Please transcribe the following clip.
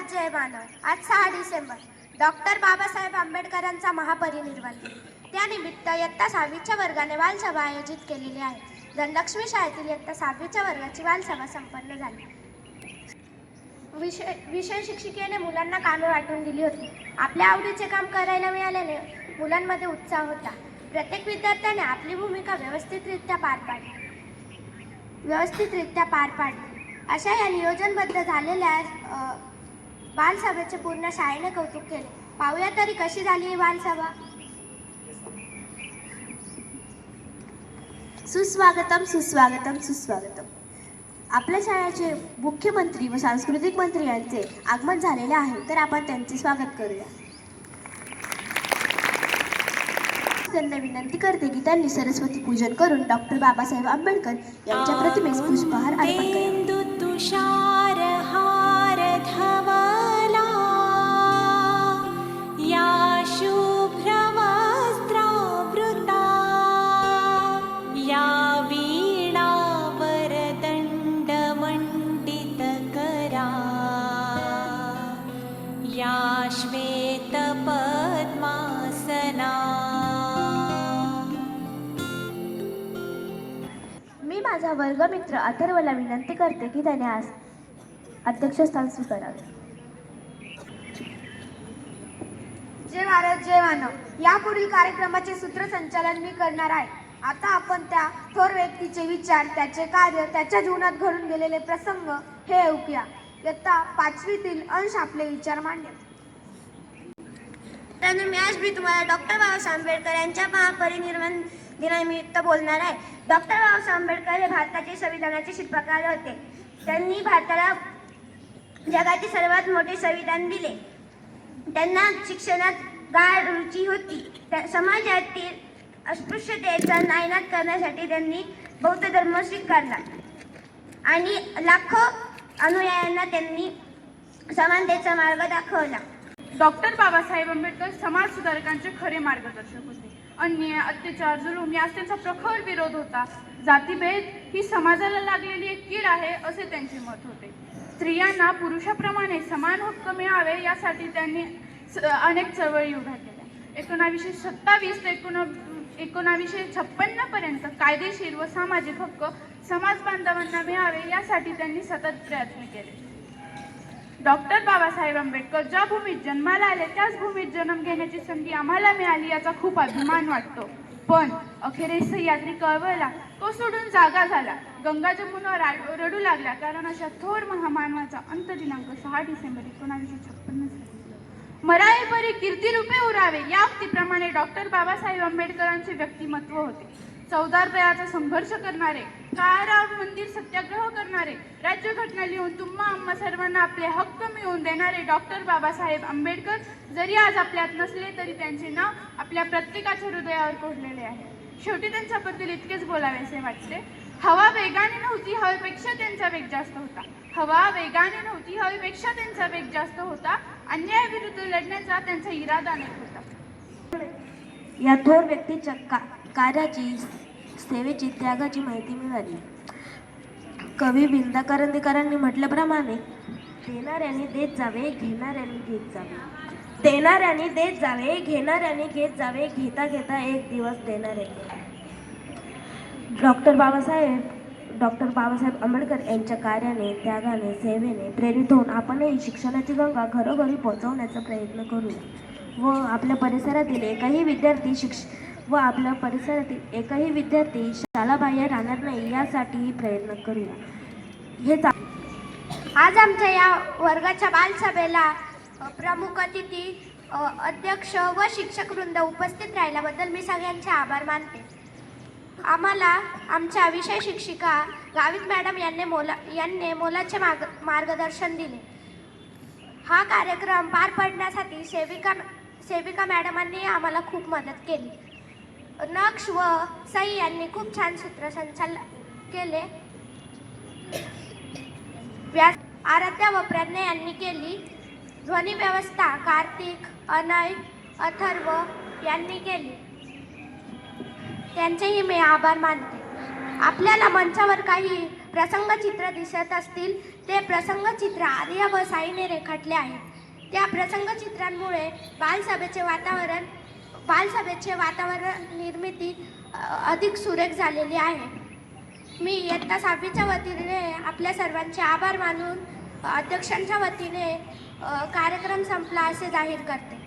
जय मानव आज सहा डिसेंबर. डॉक्टर बाबासाहेब आंबेडकरांचा महापरिनिर्वाण त्यानिमित्त इयत्ता सहावीच्या वर्गाने बालसभा आयोजित केलेली आहे. धनलक्ष्मी शाळेतील इयत्ता सहावीच्या वर्गाची बालसभा संपन्न झाली. विषय विषय शिक्षिकेने मुलांना कामे वाटून दिली होती. आपल्या आवडीचे काम करायला मिळाल्याने मुलांमध्ये उत्साह होता. प्रत्येक विद्यार्थ्याने आपली भूमिका व्यवस्थितरित्या पार पाडली. व्यवस्थितरित्या पार पाडली. अशा या नियोजनबद्ध झालेल्या बालसभेचे पूर्ण शाळेने कौतुक केले. पाहूया तरी कशी झाली ही बालसभा सुस्वागतम सुस्वागतम सुस्वागतम. आपल्या शाळेचे मुख्यमंत्री व सांस्कृतिक मंत्री यांचे आगमन झालेले आहे तर आपण त्यांचे स्वागत करूया. त्यांना विनंती करते की त्यांनी सरस्वती पूजन करून डॉक्टर बाबासाहेब आंबेडकर यांच्या प्रतिमेस पुष्पहार अर्पण करा. माझा वर्गमित्र अथर्वला विनंती करते की त्याने आज अध्यक्षस्थान स्वीकारावे. जय भारत जय मानव. यापुढील कार्यक्रमाचे सूत्रसंचालन मी करणार आहे. आता आपण त्या थोर व्यक्तीचे विचार त्याचे कार्य त्याच्या जीवनात घडून गेलेले प्रसंग हे ऐकूया. इयत्ता पाचवीतील अंश आपले विचार मांडले तर मी आज मी तुम्हाला डॉक्टर बाबासाहेब आंबेडकर यांच्या महापरिनिर्वाण दिनानिमित्त बोलणार आहे. डॉक्टर बाबासाहेब आंबेडकर हे भारताचे संविधानाचे शिल्पकार होते. त्यांनी भारताला जगाचे सर्वात मोठे संविधान दिले. त्यांना शिक्षणात गाढ रुची होती. त्या समाजातील अस्पृश्यतेचा नायनाट करण्यासाठी त्यांनी बौद्ध धर्म स्वीकारला. आणि लाखो अनुयायांना त्यांनी समानतेचा मार्ग दाखवला. डॉक्टर बाबासाहेब आंबेडकर समाज सुधारकांचे खरे मार्गदर्शक होते. अन्याय अत्याचार जुलूम यास त्यांचा प्रखर विरोध होता. जातीभेद ही समाजाला लागलेली एक कीड आहे असे त्यांचे मत होते. स्त्रियांना पुरुषाप्रमाणे समान हक्क मिळावे यासाठी त्यांनी स- अनेक चळवळी उभ्या केल्या. एकोणावीसशे सत्तावीस ते एकोण एकोणावीसशे छप्पन्न पर्यंत कायदेशीर व सामाजिक हक्क समाज बांधवांना मिळावे यासाठी त्यांनी सतत प्रयत्न केले. डॉक्टर बाबासाहेब आंबेडकर ज्या भूमीत जन्माला आले त्याच भूमीत जन्म घेण्याची संधी आम्हाला मिळाली याचा खूप अभिमान वाटतो. पण अखेरीस सह्याद्री कळवळला तो सोडून जागा झाला. गंगा जमुना रडू लागल्या कारण अशा थोर महामानवाचा अंत दिनांक सहा डिसेंबर एकोणावीसशे छप्पन्न मराळे परी कीर्तिरूपे उरावे या उक्तीप्रमाणे डॉक्टर बाबासाहेब आंबेडकरांचे व्यक्तिमत्व होते. चौदा रुपयाचा संघर्ष करणारे काळाराव मंदिर सत्याग्रह करणारे राज्यघटना लिहून तुम्हा आम्हा सर्वांना आपले हक्क मिळवून देणारे डॉक्टर बाबासाहेब आंबेडकर जरी आज आपल्यात नसले तरी त्यांचे नाव आपल्या प्रत्येकाच्या हृदयावर कोरलेले आहे. शेवटी त्यांच्याबद्दल इतकेच बोलावेसे वाटते. हवा वेगाने नव्हती हवेपेक्षा त्यांचा वेग जास्त होता. हवा वेगाने नव्हती हवेपेक्षा त्यांचा वेग जास्त होता. अन्यायाविरुद्ध लढण्याचा त्यांचा इरादा अनेक होता या थोर व्यक्तीच्या का कार्याची सेवेची त्यागाची माहिती मिळाली. कवी बिंदा करंदीकरांनी म्हटल्याप्रमाणे देणाऱ्यांनी देत जावे घेणाऱ्यांनी घेत जावे. देणाऱ्याने देत जावे घेणाऱ्यांनी घेत जावे घेता घेता एक दिवस देणारे. डॉक्टर बाबासाहेब डॉक्टर बाबासाहेब आंबेडकर यांच्या कार्याने त्यागाने सेवेने प्रेरित होऊन आपणही शिक्षणाची गंगा घरोघरी पोहोचवण्याचा प्रयत्न करू व आपल्या परिसरातील एकही विद्यार्थी शिक्ष व आपल्या परिसरातील एकही विद्यार्थी शालाबाह्य राहणार नाही यासाठीही प्रयत्न करूया. हे आज आमच्या या वर्गाच्या बालसभेला प्रमुख अतिथी अध्यक्ष व शिक्षक वृंद उपस्थित राहिल्याबद्दल मी सगळ्यांचे आभार मानते. आम्हाला आमच्या विषय शिक्षिका गावित मॅडम यांनी मोला यांनी मोलाचे मार्ग मार्गदर्शन दिले. हा कार्यक्रम पार पाडण्यासाठी सेविका सेविका मॅडमांनी आम्हाला खूप मदत केली. नक्ष व सई यांनी खूप छान सूत्रसंचालन केले. व्यास आराध्या व प्रज्ञा यांनी केली. ध्वनी व्यवस्था कार्तिक अनय अथर्व यांनी केली. त्यांचेही मी आभार मानते. आपल्याला मंचावर काही प्रसंगचित्र दिसत असतील ते प्रसंगचित्र आर्या व साईने रेखाटले आहेत. त्या प्रसंगचित्रांमुळे बालसभेचे वातावरण बालसभेचे वातावरण निर्मिती अधिक सुरेख झालेली आहे. मी इयत्ता सहावीच्या वतीने आपल्या सर्वांचे आभार मानून अध्यक्षांच्या वतीने कार्यक्रम संपला असे जाहीर करते.